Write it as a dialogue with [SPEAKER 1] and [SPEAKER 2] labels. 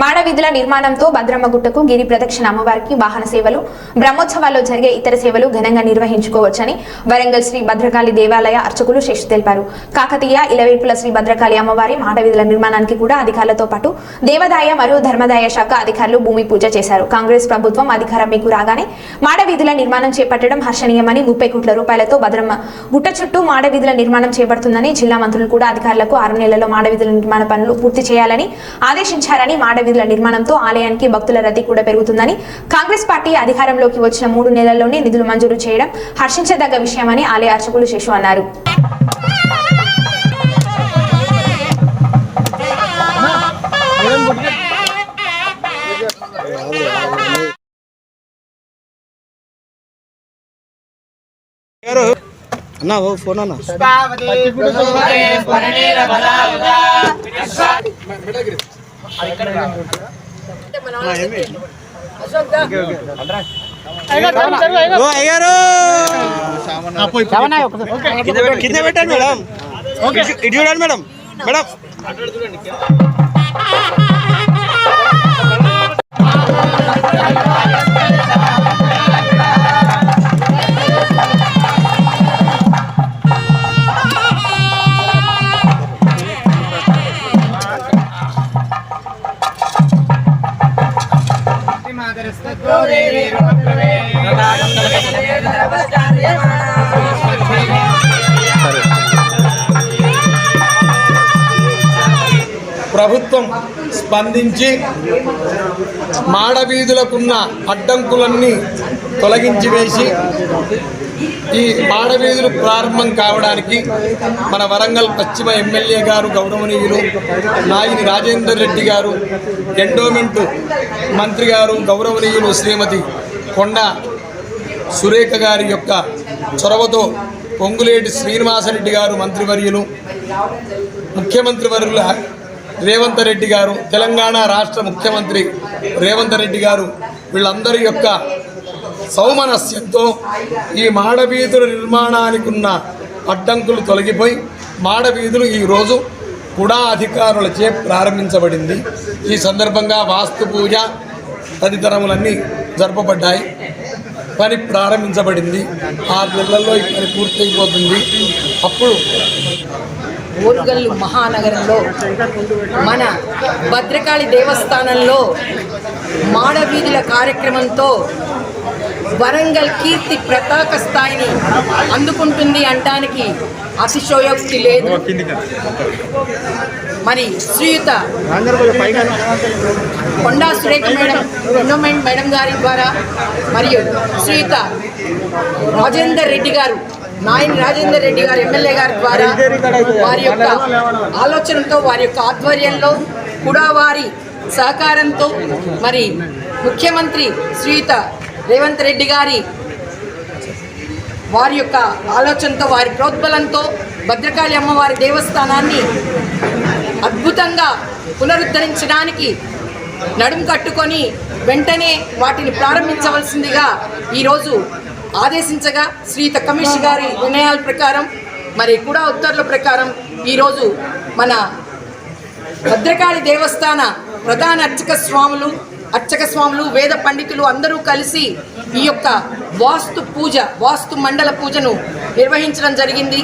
[SPEAKER 1] మాడవీధుల నిర్మాణంతో భద్రమ్మగుట్టకు గిరి ప్రదక్షిణ అమ్మవారికి వాహన సేవలు బ్రహ్మోత్సవాల్లో జరిగే ఇతర సేవలు ఘనంగా నిర్వహించుకోవచ్చని వరంగల్ శ్రీ భద్రకాళి దేవాలయ అర్చకులు శేషు తెలిపారు. కాకతీయ ఇలవేపుల శ్రీ భద్రకాళి అమ్మవారి మాడవీధుల నిర్మాణానికి కూడా అధికారులతో పాటు దేవాదాయ మరియు ధర్మదాయ శాఖ అధికారులు భూమి పూజ చేశారు. కాంగ్రెస్ ప్రభుత్వం అధికారం మీకు రాగానే మాడవీధుల నిర్మాణం చేపట్టడం హర్షణీయమని ముప్పై కోట్ల రూపాయలతో భద్రమ్మ గుట్ట చుట్టూ మాడవీధుల నిర్మాణం చేపడుతుందని జిల్లా మంత్రులు కూడా అధికారులకు ఆరు నెలల్లో మాడవీధుల నిర్మాణ పనులు పూర్తి చేయాలని ఆదేశించారని మాడవీధుల నిర్మాణంతో ఆలయానికి భక్తుల రద్దీ కూడా పెరుగుతుందని కాంగ్రెస్ పార్టీ అధికారంలోకి వచ్చిన మూడు నెలల్లోనే నిధులు మంజూరు చేయడం హర్షించదగ్గ విషయమని ఆలయ అర్చకులు శేషు అన్నారు.
[SPEAKER 2] అన్న ఓ ఫోన్ అన్న. ఓ అయ్యారు! కింద పెట్టండి మేడం. ఇటు- ఇటు చూడండి మేడం. మేడం.
[SPEAKER 3] கோதேவி ప్రభుత్వం స్పందించి మాడవీధులకున్న అడ్డంకులన్నీ తొలగించి వేసి ఈ మాడవీధులు ప్రారంభం కావడానికి మన వరంగల్ పశ్చిమ ఎమ్మెల్యే గారు గౌరవనీయులు నాయిని రాజేందర్ రెడ్డి గారు ఎండోమెంట్ మంత్రి గారు గౌరవనీయులు శ్రీమతి కొండ సురేఖ గారి యొక్క చొరవతో పొంగులేటి శ్రీనివాసరెడ్డి గారు మంత్రివర్యులు ముఖ్యమంత్రి వర్యుల రేవంత్ రెడ్డి గారు తెలంగాణ రాష్ట్ర ముఖ్యమంత్రి రేవంత్ రెడ్డి గారు వీళ్ళందరి యొక్క సౌమనస్యంతో ఈ మాడవీధుల నిర్మాణానికి ఉన్న అడ్డంకులు తొలగిపోయి మాడవీధులు ఈరోజు కూడా అధికారులచే ప్రారంభించబడింది. ఈ సందర్భంగా వాస్తు పూజ తదితరములన్నీ జరపబడ్డాయి. పని ప్రారంభించబడింది. ఆరు నెలల్లో ఈ పని పూర్తయిపోతుంది. అప్పుడు
[SPEAKER 4] ఓరుగల్లు మహానగరంలో మన భద్రకాళి దేవస్థానంలో మాడవీధుల కార్యక్రమంతో వరంగల్ కీర్తి ప్రతాక స్థాయిని అందుకుంటుంది అనడానికి అతిశయోక్తి లేదు. మరి Sriyuta Konda Surekha madam endowment madam గారి ద్వారా మరియు శ్రీయుత రాజేందర్ రెడ్డి గారు నాయని రాజేందర్ రెడ్డి గారు ఎమ్మెల్యే గారి ద్వారా వారి యొక్క ఆలోచనతో వారి యొక్క ఆధ్వర్యంలో కూడా వారి సహకారంతో మరి ముఖ్యమంత్రి శ్రీయుత రేవంత్ రెడ్డి గారి వారి యొక్క ఆలోచనతో వారి ప్రోద్బలంతో భద్రకాళి అమ్మవారి దేవస్థానాన్ని అద్భుతంగా పునరుద్ధరించడానికి నడుం కట్టుకొని వెంటనే వాటిని ప్రారంభించవలసిందిగా ఈరోజు ఆదేశించగా శ్రీత కమిషన్ గారి నిర్ణయాల ప్రకారం మరి కూడా ఉత్తర్వుల ప్రకారం ఈరోజు మన భద్రకాళి దేవస్థాన ప్రధాన అర్చక స్వాములు అర్చక స్వాములు వేద పండితులు అందరూ కలిసి ఈ యొక్క వాస్తు పూజ వాస్తు మండల పూజను నిర్వహించడం జరిగింది.